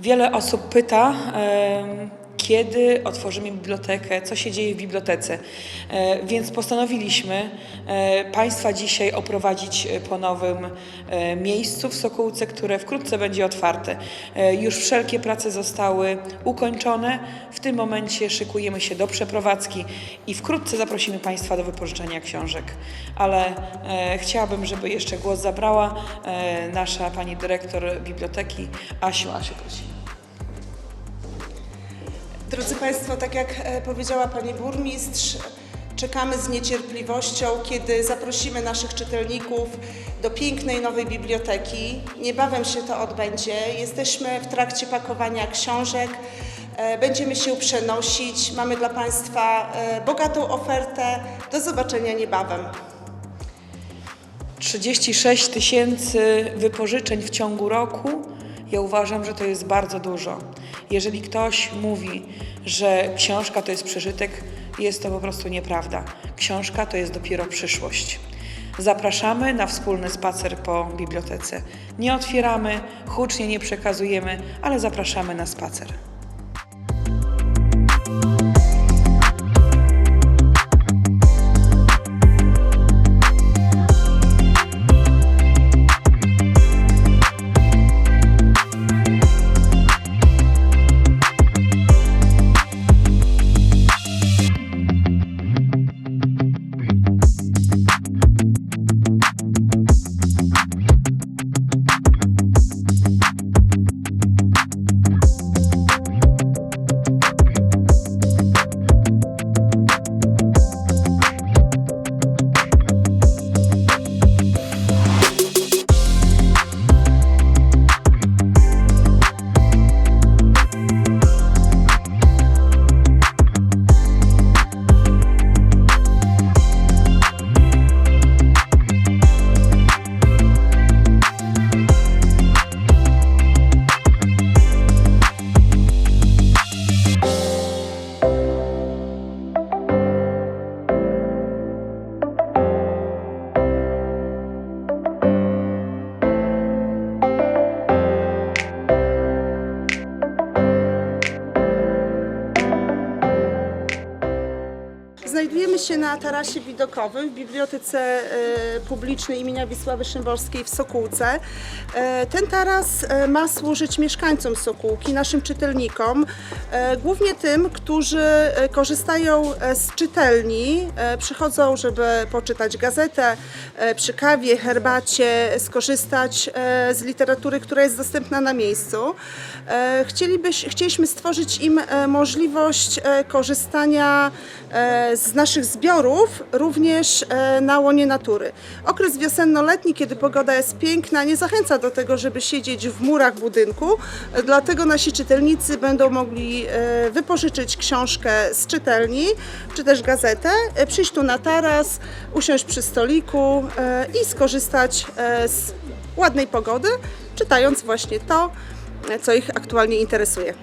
Wiele osób pyta, kiedy otworzymy bibliotekę, co się dzieje w bibliotece. E, Więc postanowiliśmy e, Państwa dzisiaj oprowadzić e, po nowym miejscu w Sokółce, które wkrótce będzie otwarte. Już wszelkie prace zostały ukończone. W tym momencie szykujemy się do przeprowadzki i wkrótce zaprosimy Państwa do wypożyczenia książek. Ale chciałabym, żeby jeszcze głos zabrała nasza pani dyrektor biblioteki Asiu. Prosimy. Drodzy Państwo, tak jak e, powiedziała Pani Burmistrz, czekamy z niecierpliwością, kiedy zaprosimy naszych czytelników do pięknej nowej biblioteki. Niebawem się to odbędzie. Jesteśmy w trakcie pakowania książek. E, Będziemy się przenosić. Mamy dla Państwa e, bogatą ofertę. Do zobaczenia niebawem. 36 tysięcy wypożyczeń w ciągu roku, ja uważam, że to jest bardzo dużo. Jeżeli ktoś mówi, że książka to jest przeżytek, jest to po prostu nieprawda. Książka to jest dopiero przyszłość. Zapraszamy na wspólny spacer po bibliotece. Nie otwieramy, hucznie nie przekazujemy, ale zapraszamy na spacer. Znajdujemy się na tarasie widokowym w Bibliotece e, Publicznej imienia Wisławy Szymborskiej w Sokółce. E, Ten taras e, ma służyć mieszkańcom Sokółki, naszym czytelnikom, głównie tym, którzy korzystają z czytelni, przychodzą, żeby poczytać gazetę, przy kawie, herbacie, skorzystać z literatury, która jest dostępna na miejscu. Chcielibyś, chcieliśmy stworzyć im możliwość korzystania z naszych zbiorów również e, na łonie natury. Okres wiosenno-letni, kiedy pogoda jest piękna, nie zachęca do tego, żeby siedzieć w murach budynku, dlatego nasi czytelnicy będą mogli e, wypożyczyć książkę z czytelni, czy też gazetę, e, przyjść tu na taras, usiąść przy stoliku i skorzystać z ładnej pogody, czytając właśnie to, co ich aktualnie interesuje.